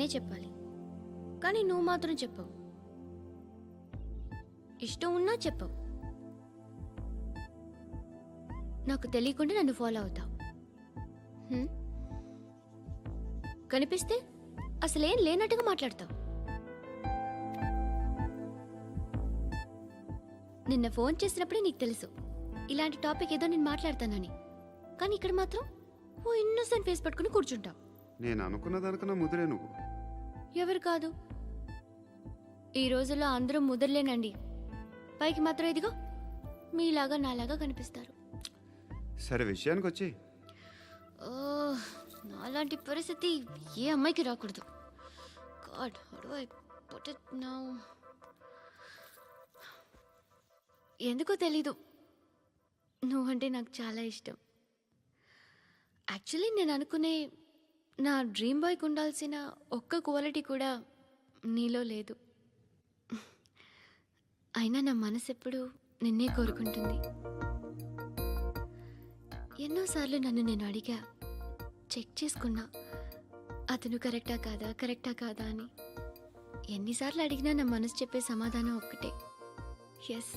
నే చెప్పాలి. కానీ నువ్వు మాత్రం చెప్పవు. ఇష్టం ఉన్నా చెప్పవు. నాకు తెలియకుండా నన్ను ఫాలో అవుతావు. కనిపిస్తే అసలేం లేనట్టుగా మాట్లాడతావు. నిన్న ఫోన్ చేసినప్పుడే నీకు తెలుసు. ఇలాంటి టాపిక్ ఏదో నేను మాట్లాడతానని. కానీ ఇక్కడ మాత్రం ఓ ఇన్నోసెంట్ ఫేస్ పట్టుకుని కూర్చుంటావు. నేను అనుకున్న దానికన్నా ముదిరే నువ్వు. ఎవరు కాదు. ఈ రోజుల్లో అందరూ ముదర్లేనండి. పైకి మాత్రం ఇదిగో మీలాగా నాలాగా కనిపిస్తారు. సరే విషయానికి వచ్చి ఓ నాలాంటి పరిస్థితి ఏ అమ్మాయికి రాకూడదు. God how I put it now ఎందుకో తెలీదు. నువ్వంటే నాకు చాలా ఇష్టం. యాక్చువల్లీ నేను అనుకునే నా డ్రీమ్ బాయ్కి ఉండాల్సిన ఒక్క క్వాలిటీ కూడా నీలో లేదు. అయినా నా మనసు ఎప్పుడు నిన్నే కోరుకుంటుంది. ఎన్నోసార్లు నన్ను నేను అడిగా చెక్ చేసుకున్నా అతను కరెక్టా కాదా కరెక్టా కాదా అని. ఎన్నిసార్లు అడిగినా నా మనసు చెప్పే సమాధానం ఒక్కటే. Yes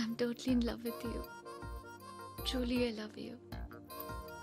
I'm totally in love with you truly I love you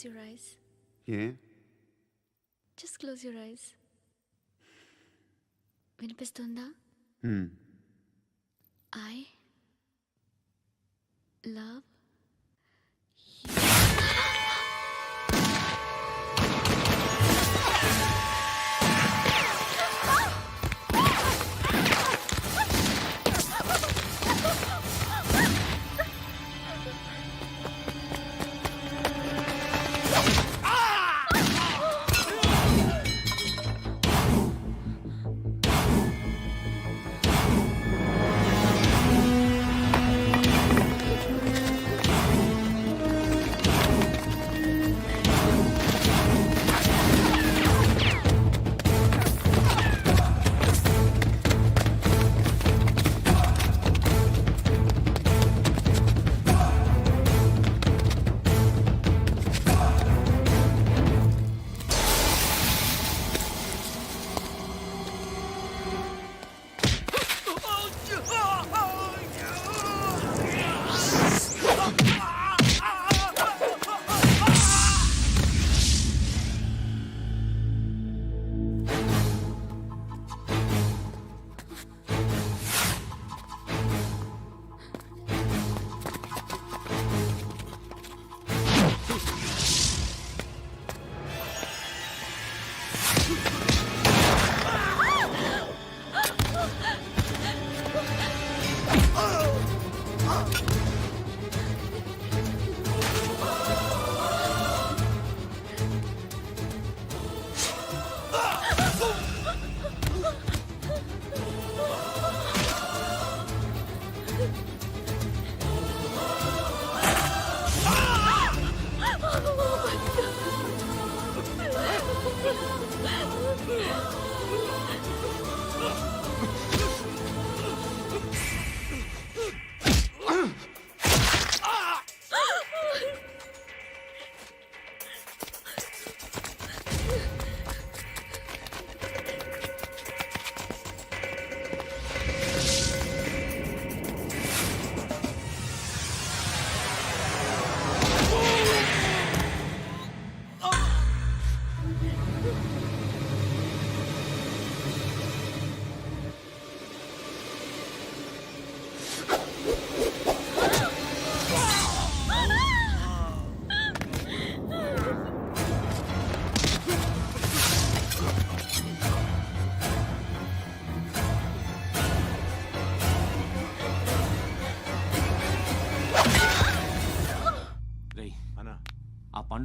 Close your eyes a just close your eyes వినిపిస్తుందా. ఐ లవ్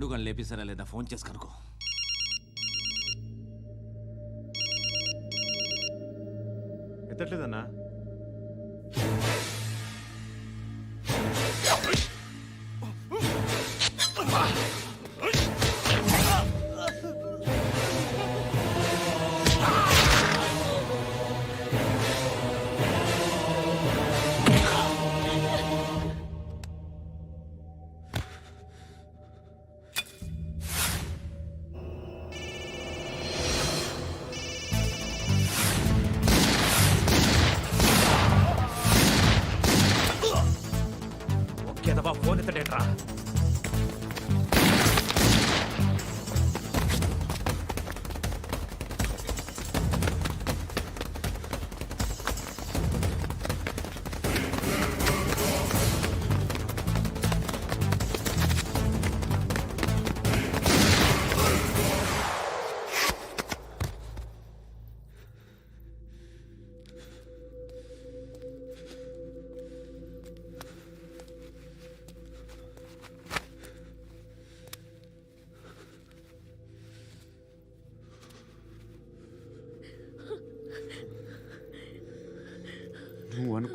పండుగను లేపిస్తారా లేదా? ఫోన్ చేసి కనుకో ఎత్తట్లేదన్నా?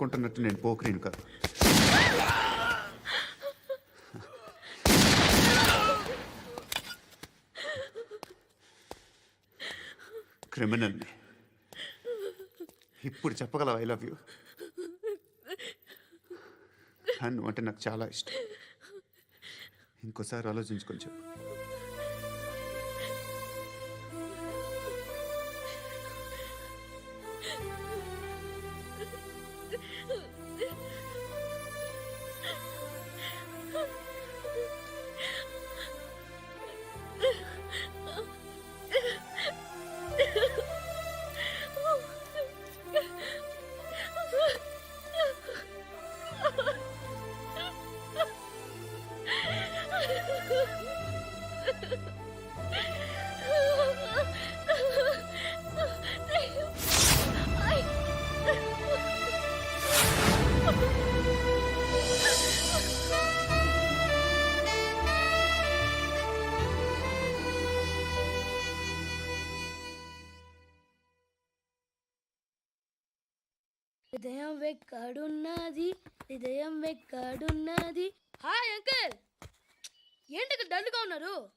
చెప్పుకుంటున్నట్టు నేను పోకరీని కాదు. క్రిమినల్ని. ఇప్పుడు చెప్పగలవు ఐ లవ్ యూ నువ్వు అంటే నాకు చాలా ఇష్టం. ఇంకోసారి ఆలోచించుకొని చెప్పు.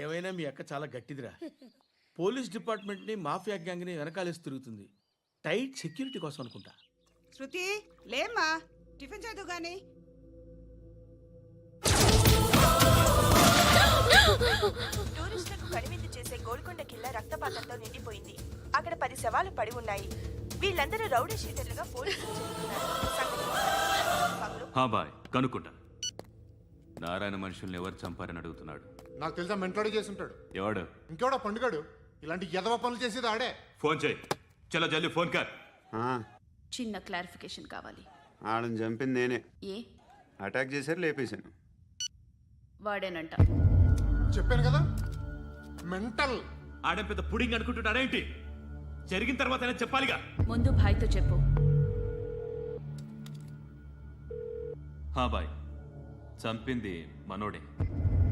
ఏమైనా మీ అక్క చాలా గట్టిదిరా. పోలీస్ డిపార్ట్మెంట్ని మాఫియా గ్యాంగ్ని వెనకాలేసి తిరుగుతుంది. టైట్ సెక్యూరిటీ కోసం అనుకుంటా. శృతి లేమ్మా. టిఫిన్ చేద్దు గాని. టూరిస్టులకు కనువిందు చేసే గోల్కొండ కిల్ల రక్తపాతంతో నిండిపోయింది. అక్కడ పది శవాలు పడి ఉన్నాయి. వీళ్ళందరూ రౌడీ షీటర్లుగా పోలీసులు చెబుతున్నారు బాయ్ కనుక్కుంటా నారాయణ మనుషుల్ని ఎవరు చంపారని అడుగుతున్నాడు. నాకు తెలుసా మెంటోడే చేసి ఉంటాడు ఎవడు? ఇంకెవడో పండుగాడు. ఇలాంటి ఎదవ పనులు చేసేది ఆడే. ఫోన్ చేయి. చలో జల్లి ఫోన్ కర్. చిన్న క్లారిఫికేషన్ కావాలి. ఆడని చంపింది నేనే. ఏ? అటాక్ చేశారు లేపేశాను వాడేనంట. చెప్పాను కదా మెంటల్. ఆడే పెద్ద పుడింగ్ అనుకుంటున్నాడేంటి? జరిగిన తర్వాత అయినా చెప్పాలిగా. ముందు భాయ్తో చెప్పు. హా బాయ్. చంపింది మనోడే.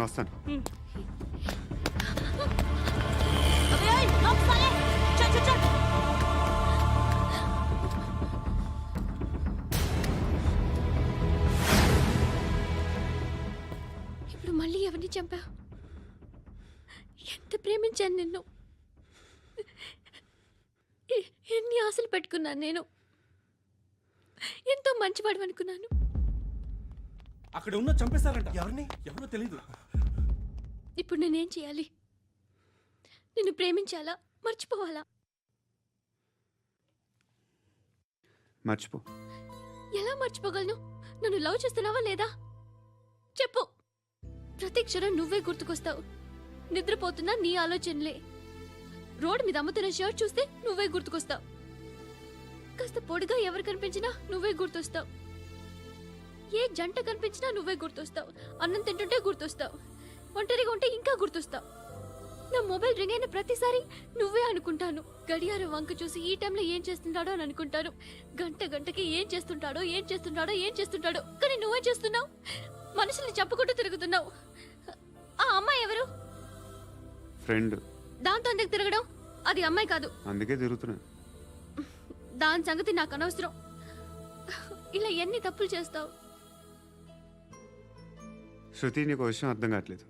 నేను వస్తాను ఇప్పుడు మళ్ళీ ఎవరిని చంపా ఎంత ప్రేమించాను నిన్ను? ఎన్ని ఆశలు పెట్టుకున్నాను నేను? ఎంతో మంచివాడు అనుకున్నాను అక్కడ ఉన్న చంపేస్తారంట ఎవరిని? ఎవరో తెలీదు. ఇప్పుడు నేనేం చేయాలి? నిన్ను ప్రేమించాలా? మర్చిపోవాలా? మర్చిపో. ఎలా మర్చిపోగలను? నన్ను లవ్ చేస్తున్నావా లేదా? చెప్పు. ప్రతి క్షణం నువ్వే గుర్తుకొస్తావు. నిద్రపోతున్నా నీ ఆలోచనలే. రోడ్ మీద అమ్ముతున్న షర్ట్ చూస్తే నువ్వే గుర్తుకొస్తావు. కాస్త పొడిగా ఎవరు కనిపించినా నువ్వే గుర్తొస్తావు. ఏ జంట కనిపించినా నువ్వే గుర్తొస్తావు. అన్నం తింటుంటే గుర్తొస్తావు. ఒంటరిగా ఉంటే ఇంకా గుర్తొస్తావు. నా మొబైల్ రింగ్ అయిన ప్రతిసారి నువ్వే అనుకుంటాను. గడియారం వంక చూసి ఈ టైంలో ఏం చేస్తుంటాడో అని అనుకుంటాను. గంట గంటకి ఏం చేస్తుంటాడో ఏం చేస్తుంటాడో ఏం చేస్తుంటాడో. కానీ నువ్వే చేస్తున్నావు. మనుషుల్ని చెప్పుకుంటూ తిరుగుతున్నావు. ఆ అమ్మాయి ఎవరు? ఫ్రెండ్. దాంతో ఎందుకు తిరగడం? అది అమ్మాయి కాదు. అందుకే తిరుగుతున్నా. దాని సంగతి నాకు అనవసరం. ఇలా ఎన్ని తప్పులు చేస్తావు? శృతి నీకు విషయం అర్థం కావట్లేదు.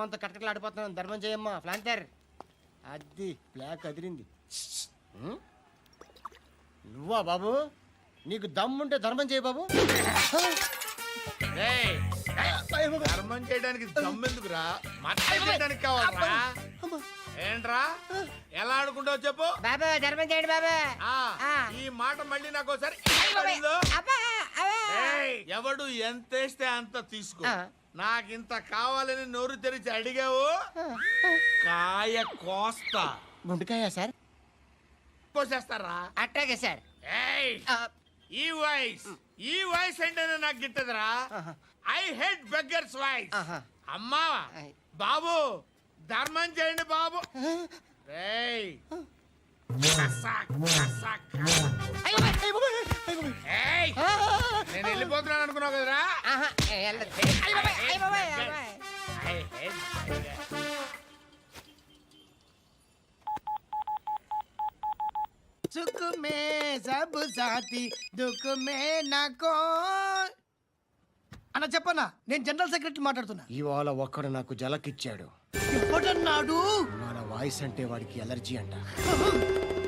అంత కట్టకలాడిపోతున్నాను ధర్మం చేయమ్మా ఫ్లాంతర్ అది బ్లాక్ అదిరింది? నువ్వా బాబు? నీకు దమ్ముంటే ధర్మం చేయ బాబు. ఏయ్, ధర్మం చేయడానికి దమ్మెందుకురా మట్టం చేయడానికి కావాలరా? ఏంట్రా? ఎలా ఆడుకుంటావు చెప్పు. బాబా ధర్మం చేయండి బాబా. ఆ, ఆ. ఈ మాట మళ్ళీ నాకు ఒకసారి? ఏయ్, ఎవడు ఎంత వేస్తే అంత తీసుకో. ఆ. నాకు ఇంత కావాలని నోరు తెరిచి అడిగావు? కాయ కోస్తా. గుండెకాయ సార్. కోసేస్తారా? అట్టాగే సార్. ఏయ్ ఈ వాయిస్ ఈ వాయిస్ అంటేనే నాకు గిట్టదురా. I hate beggars voice. అమ్మా. బాబు ధర్మం చేయండి బాబు. నేను అనుకున్నావు కదరా. అన్న చెప్పన్నా నేను జనరల్ సెక్రటరీ మాట్లాడుతున్నా. ఇవాళ ఒక్కడు నాకు జలకిచ్చాడు. ఎప్పుడన్నాడు మన వాయిస్ అంటే వాడికి ఎలర్జీ అంట.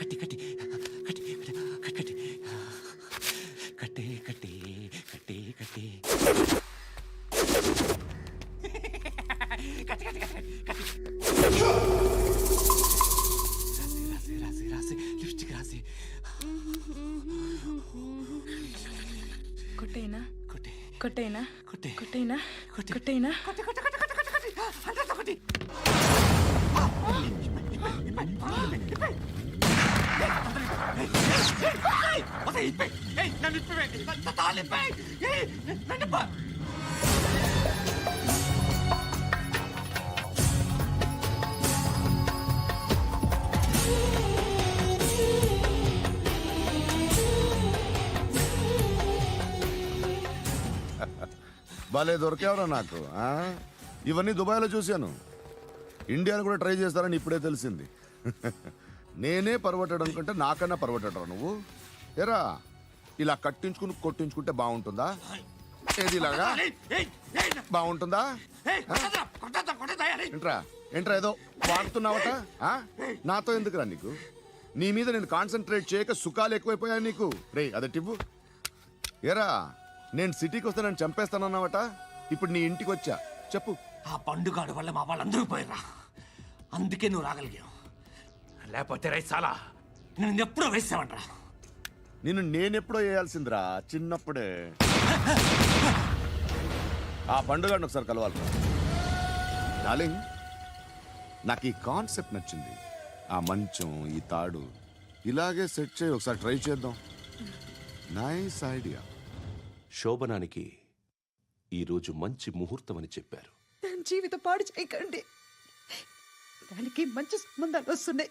కట్టి కట్టి కట్టి కట్టి కట్టి కట్టి కట్టి కట్టి రాసి రాసి రాసి లిప్స్టిక్ రాసి కొట్టేనా కొట్టి కొట్టేనా కొట్టి కొట్టేనా కొట్టి. కొట్టేనా కొట్టి కొట్టి కొట్టి కొట్టి కొట్టి కొట్టి అందరితో కొట్టి భలే దొరికేవరా నాకు ఆ? ఇవన్నీ దుబాయ్లో చూశాను ఇండియాలో కూడా ట్రై చేస్తారని ఇప్పుడే తెలిసింది నేనే పర్వటాడు అనుకుంటే నాకన్నా పర్వటాడు నువ్వు? ఎరా ఇలా కట్టించుకుని కొట్టించుకుంటే బాగుంటుందా? ఏది ఇలాగా? బాగుంటుందా? ఏంట్రా ఏంట్రా ఏదో వాడుతున్నావట? నాతో ఎందుకురా నీకు? నీ మీద నేను కాన్సన్ట్రేట్ చేయక సుఖాలు ఎక్కువైపోయాయి నీకు. రే అదటివ్వు ఏరా నేను సిటీకి వస్తే నన్ను చంపేస్తానన్నావట? ఇప్పుడు నీ ఇంటికి వచ్చా. చెప్పు. ఆ పండుగాడు వల్ల మా వాళ్ళందరూ పోయిర్రా. అందుకే నువ్వు రాగలిగావు. లేకపోతే రైస్ చాలా. నేను ఎప్పుడో వేసామంట్రా నిన్ను నేనెప్పుడో వేయాల్సిందిరా చిన్నప్పుడే. ఆ పండుగను ఒకసారి కలవాలి. డార్లింగ్ నాకు ఈ కాన్సెప్ట్ నచ్చింది. ఆ మంచం ఈ తాడు ఇలాగే సెట్ చేయి ఒకసారి ట్రై చేద్దాం. Nice idea. శోభనానికి ఈరోజు మంచి ముహూర్తం అని చెప్పారు. దాని జీవితం పాడు చేయకండి. దానికి మంచి సంబంధాలు వస్తున్నాయి.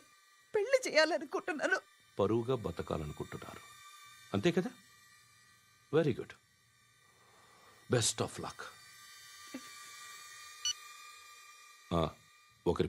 పెళ్ళి చేయాలనుకుంటున్నాను. పరువుగా బతకాలనుకుంటున్నారు. అంతే కదా? Very good best of luck ఒకరి